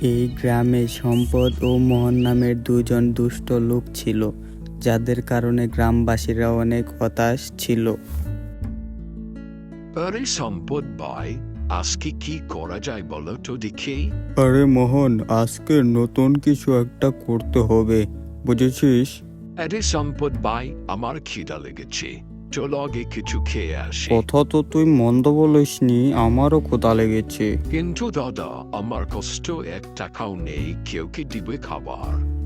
এই গ্রামে সম্পদ ও মোহন নামের দুজন দুষ্ট লোক ছিল যাদের কারণে গ্রামবাসীরা অনেক হতাশ ছিল। আরে সম্পদ ভাই আজকে কি করা যায় বলো তো দেখি। আরে মোহন আজকে নতুন কিছু একটা করতে হবে বুঝেছিস? আরে সম্পদ ভাই আমার খিদা লেগেছে। চলো আগে কিছু খেয়ে আসি। কথা তো তুই মন্দ বলিসনি আমারও ক্ষুধা লেগেছে। কিন্তু দাদা আমার কষ্ট এক টাকাও নেই কেউ কি দিবে খাবার?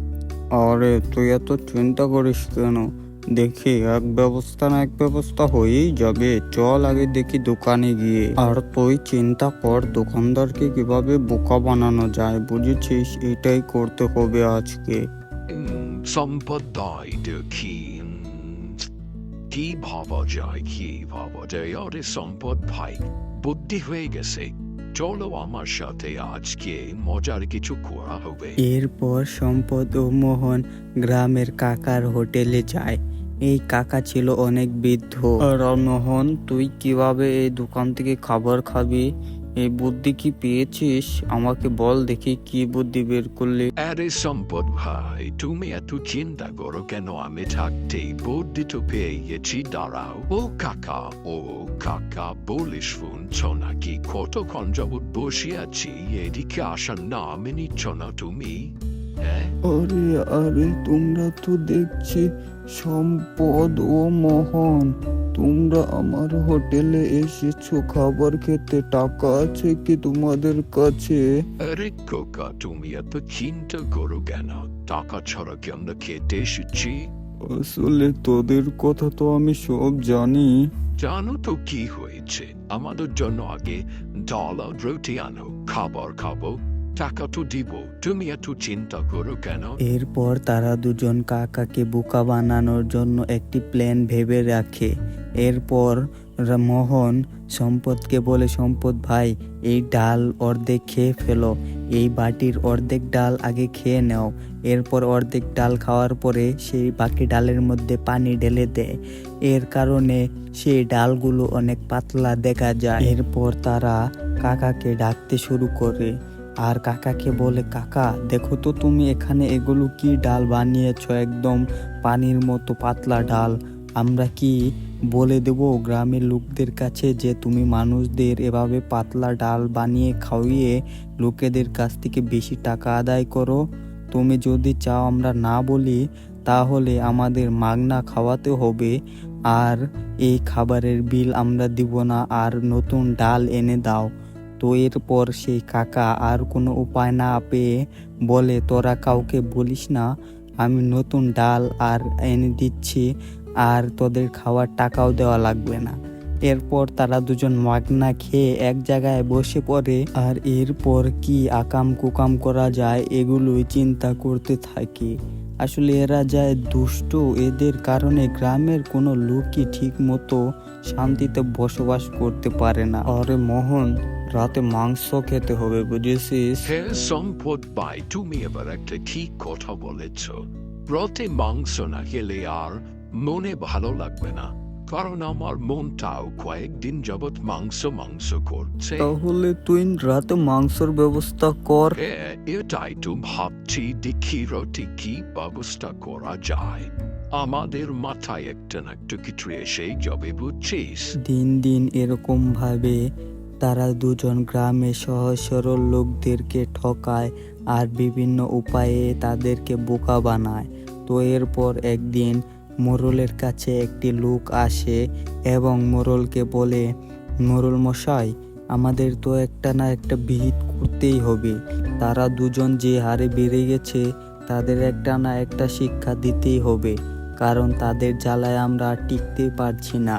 আরে তুই এত চিন্তা করিস কেন? দেখি এক ব্যবস্থা না এক ব্যবস্থা হয়েই যাবে। চল আগে দেখি দোকানে গিয়ে। আর তুই চিন্তা কর দোকানদারকে কীভাবে বোকা বানানো যায় বুঝেছিস? এটাই করতে হবে আজকে। সম্পদ দেখি। কি ভাবা যায় কি ভাবা যায় আরে সম্পদ ভাই বুদ্ধি হয়ে গেছে চলো আমার সাথে আজকে মজার কিছু করা হবে এরপর সম্পদ ও মোহন গ্রামের কাকার হোটেলে যায়। এই কাকা ছিল অনেক বৃদ্ধ। আর মোহন তুই কীভাবে এই দোকান থেকে খাবার খাবি? এই বুদ্ধি কি পেয়েছিস? আমাকে বল দেখি কি বুদ্ধি বের করলে। আরে সম্পদ ভাই তুমি এত চিন্তা করো কেন? আমি থাকতেই বুদ্ধি তো পেয়ে গেছি দাঁড়াও। ও কাকা ও কাকা বলিস শুনছ নাকি? কতক্ষণ যাবৎ বসে আছি এদিকে আসার নাম নিচ্ছ না তুমি? হ্যাঁ? আরে আরে তোমরা তো দেখছি সম্পদ ও মোহন। তোমরা আমার হোটেলে এসেছ খাবার খেতে টাকা আছে কি তোমাদের কাছে? আরে কোকা তুমি এত চিন্তা করো কেন? টাকা ছাড়া কি আমরা খেতে এসেছি? আসলে তোদের কথা তো আমি সব জানি। জানো তো কি হয়েছে? আমাদের জন্য আগে ডাল আর রুটি আনো খাবার খাব এরপর তারা দুজন কাকাকে বোকা বানানোর জন্য একটি প্ল্যান ভেবে রাখে। এরপর মোহন সম্পদকে বলে, সম্পদ ভাই, এই ডাল অর্ধেক খেয়ে ফেলো। এই বাটির অর্ধেক ডাল আগে খেয়ে নাও। এরপর অর্ধেক ডাল খাওয়ার পরে সেই বাকি ডালের মধ্যে পানি ঢেলে দেয় এর কারণে সেই ডালগুলো অনেক পাতলা দেখা যায়। এরপর তারা কাকাকে ডাকতে শুরু করে। আর কাকাকে বলে, কাকা, দেখো তো তুমি এখানে এগুলো কি ডাল বানিয়েছ? একদম পানির মতো পাতলা ডাল। আমরা কি বলে দেব গ্রামের লোকদের কাছে যে, তুমি মানুষদের এভাবে পাতলা ডাল বানিয়ে খাওয়িয়ে লোকেদের কাছ থেকে বেশি টাকা আদায় করো। তুমি যদি চাও আমরা না বলি, তাহলে আমাদের মাগনা খাওয়াতে হবে। আর এই খাবারের বিল আমরা দিব না। আর নতুন ডাল এনে দাও। তো এরপর সেই কাকা আর কোনো উপায় না পেয়ে বলে, তোরা কাউকে বলিস না, আমি নতুন ডাল আর এনে দিচ্ছি আর তোদের খাওয়ার টাকাও দেওয়া লাগবে না। এরপর তারা দুজন মাগনা খেয়ে এক জায়গায় বসে পড়ে। আর এরপর কি আকাম কুকাম করা যায় এগুলোই চিন্তা করতে থাকে। আসলে এরা যায় দুষ্ট, এদের কারণে গ্রামের কোনো লোকই ঠিক মতো শান্তিতে বসবাস করতে পারে না। আরে মোহন রাতে মাংস খেতে হবে বুঝেছিস? হ্যাঁ সম্পদ ভাই তুমি এবার একটা কি কথা বলেছ। রথে মাংস না খেলে আর মনে ভালো লাগবে না কারণ আমার মনটাও কয়েকদিন যাবৎ মাংস মাংস করছে। তাহলে তুই রাতে মাংসর ব্যবস্থা কর। হ্যাঁ এটাই তো ভাবছি দেখি রথে কি ব্যবস্থা করা যায়। আমাদের মাথায় একটা না একটা কিছু এসেই যাবে বুঝছিস? দিন দিন এরকম ভাবে তারা দুজন গ্রামে সহজ সরল লোকদেরকে ঠকায় আর বিভিন্ন উপায়ে তাদেরকে বোকা বানায়। তো এরপর একদিন মোরলের কাছে একটি লোক আসে এবং মোরলকে বলে, মোরল মশাই, আমাদের তো একটা না একটা বিহিত করতেই হবে। তারা দুজন যে হারে বেড়ে গেছে, তাদের একটা না একটা শিক্ষা দিতেই হবে, কারণ তাদের জ্বালায় আমরা টিকতে পারছি না।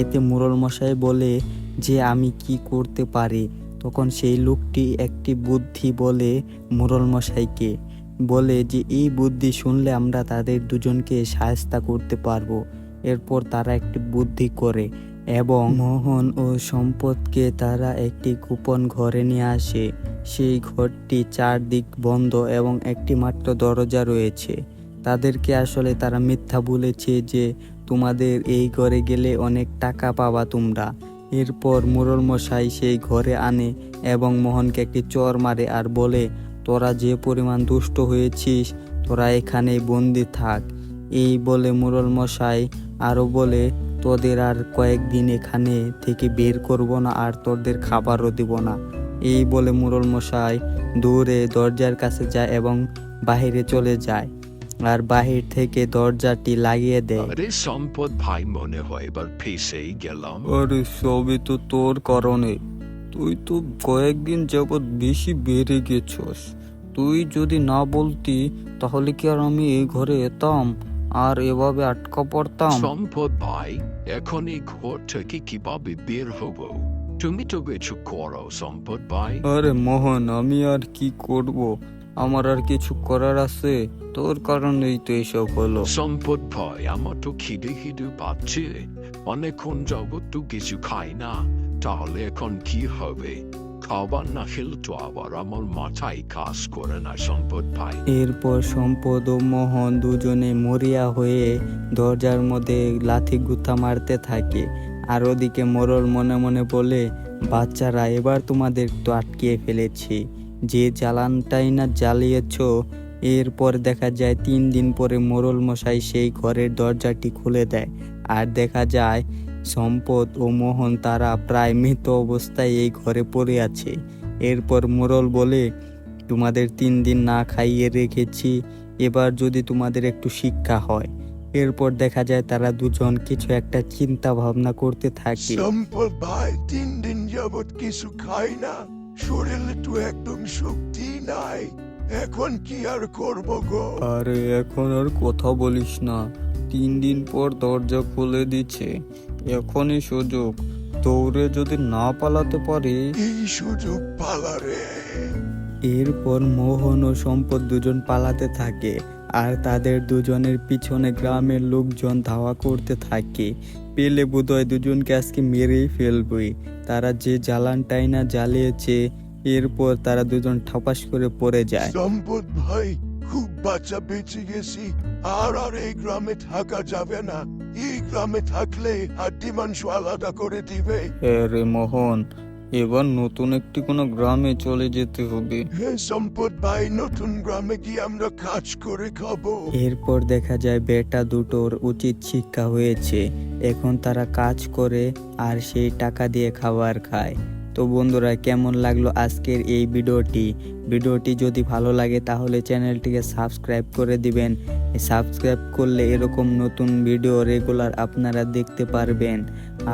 এতে মুরল মশাই বলে যে আমি কি করতে পারি? তখন সেই লোকটি একটি বুদ্ধি বলে মুরল মশাইকে বলে যে, এই বুদ্ধি শুনলে আমরা তাদের দুজনকে সায়স্তা করতে পারব। এরপর তারা একটি বুদ্ধি করে এবং মোহন ও সম্পদকে তারা একটি গোপন ঘরে নিয়ে আসে। সেই ঘরটি চারদিক বন্ধ এবং একটি মাত্র দরজা রয়েছে। তাদেরকে আসলে তারা মিথ্যা বলেছে যে, তোমাদের এই ঘরে গেলে অনেক টাকা পাবা তোমরা। এরপর মুরল মশাই সেই ঘরে আনে এবং মোহনকে একটি চর মারে আর বলে, তোরা যে পরিমাণ দুষ্ট হয়েছিস, তোরা এখানে বন্দি থাক। এই বলে মুরল মশাই আরও বলে, তোদের আর কয়েকদিন এখানে থেকে বের করব না আর তোদের খাবারও দিব না। এই বলে মুরল মশাই দূরে দরজার কাছে যায় এবং বাহিরে চলে যায়। আর বাহির থেকে দরজাটি লাগিয়ে দেয় আরে সম্পদ ভাই মনে হয় এবার ফেসেই গেলাম। আরে সবই তো তোর কারণে। তুই তো কয়েকদিন যাবৎ বেশি বেড়ে গেছস। তুই যদি না বলতি তাহলে কি আর আমি এই ঘরে এতাম? আর এভাবে আটকা পড়তাম? সম্পদ ভাই এখন এই ঘর থেকে কীভাবে বের হব? তুমি তো কিছু করো সম্পদ ভাই। আরে মোহন আমি আর কি করব? আমার আর কিছু করার আছে। তোর কারণেই তো এসব হলো। সম্পদ ভাই আমার তো খিদে খিদে পাচ্ছে। অনেকক্ষণ যাবত তো কিছু খাই না। তাহলে এখন কি হবে? খাবার না খেলে তো আবার আমার মাথায় কাজ করে না সম্পদ ভাই। এরপর সম্পদ ও মোহন দুজনে মরিয়া হয়ে দরজার মধ্যে লাথি গুথা মারতে থাকে। আর ওদিকে মোরল মনে মনে বলে বাচ্চারা এবার তোমাদের তো আটকিয়ে ফেলেছি। যে জ্বালানটাই না জ্বালিয়েছ, এরপর দেখা যায় তিন দিন পরে মোরল মশাই সেই ঘরের দরজাটি খুলে দেয়। আর দেখা যায় সম্পদ ও মোহন তারা প্রায় মৃত অবস্থায় এই ঘরে পড়ে আছে। এরপর মোরল বলে, তোমাদের তিন দিন না খাইয়ে রেখেছি, এবার যদি তোমাদের একটু শিক্ষা হয়। এরপর দেখা যায় তারা দুজন কিছু একটা চিন্তা ভাবনা করতে থাকে। সম্পদ ভাই, তিন দিন যাবত কিছু খাই না। শরীরে তো একদম শক্তি নাই। এখন কি আর করব গো? আরে এখন আর কথা বলিস না। তিন দিন পর দরজা খুলে দিচ্ছে। এখনই সুযোগ। দৌড়ে যদি না পালাতে পারি। এই সুযোগ পালারে এরপর মোহন ও সম্পদ দুজন পালাতে থাকে। আর তাদের দুজনের পিছনে গ্রামের লোকজন ধাওয়া করতে থাকে। পেলে বোধহয় দুজনকে আজকে মেরেই ফেলবে তারা যে জ্বালানটাই না জ্বালিয়েছে এরপর তারা দুজন ঠাপাস করে পড়ে যায়। সম্পদ ভাই খুব বাচ্চা বেঁচে গেছি। আর আর এই গ্রামে থাকা যাবে না। এই গ্রামে থাকলে হাড্ডি মাংস আলাদা করে দিবে। রে মোহন এবার নতুন একটি কোনো গ্রামে চলে যেতে হবে। সম্পদ ভাই নতুন গ্রামে গিয়ে আমরা কাজ করে খাব। এরপর দেখা যায় বেটা দুটোর উচিত শিক্ষা হয়েছে। এখন তারা কাজ করে আর সেই টাকা দিয়ে খাবার খায়। তো বন্ধুরা, কেমন লাগল আজকের এই ভিডিওটি? ভিডিওটি যদি ভালো লাগে তাহলে চ্যানেলটিকে সাবস্ক্রাইব করে দিবেন। সাবস্ক্রাইব করলে এরকম নতুন ভিডিও রেগুলার আপনারা দেখতে পারবেন।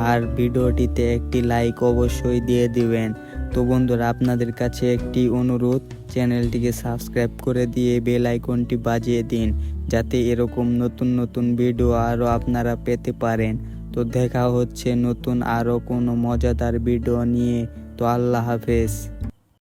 আর ভিডিওটিতে একটি লাইক অবশ্যই দিয়ে দিবেন। তো বন্ধুরা, আপনাদের কাছে একটি অনুরোধ, চ্যানেলটিকে সাবস্ক্রাইব করে দিয়ে বেল আইকনটি বাজিয়ে দিন, যাতে এরকম নতুন নতুন ভিডিও আরও আপনারা পেতে পারেন। তো দেখা হচ্ছে নতুন আরও কোনো মজাদার ভিডিও নিয়ে। তো আল্লাহ হাফেজ।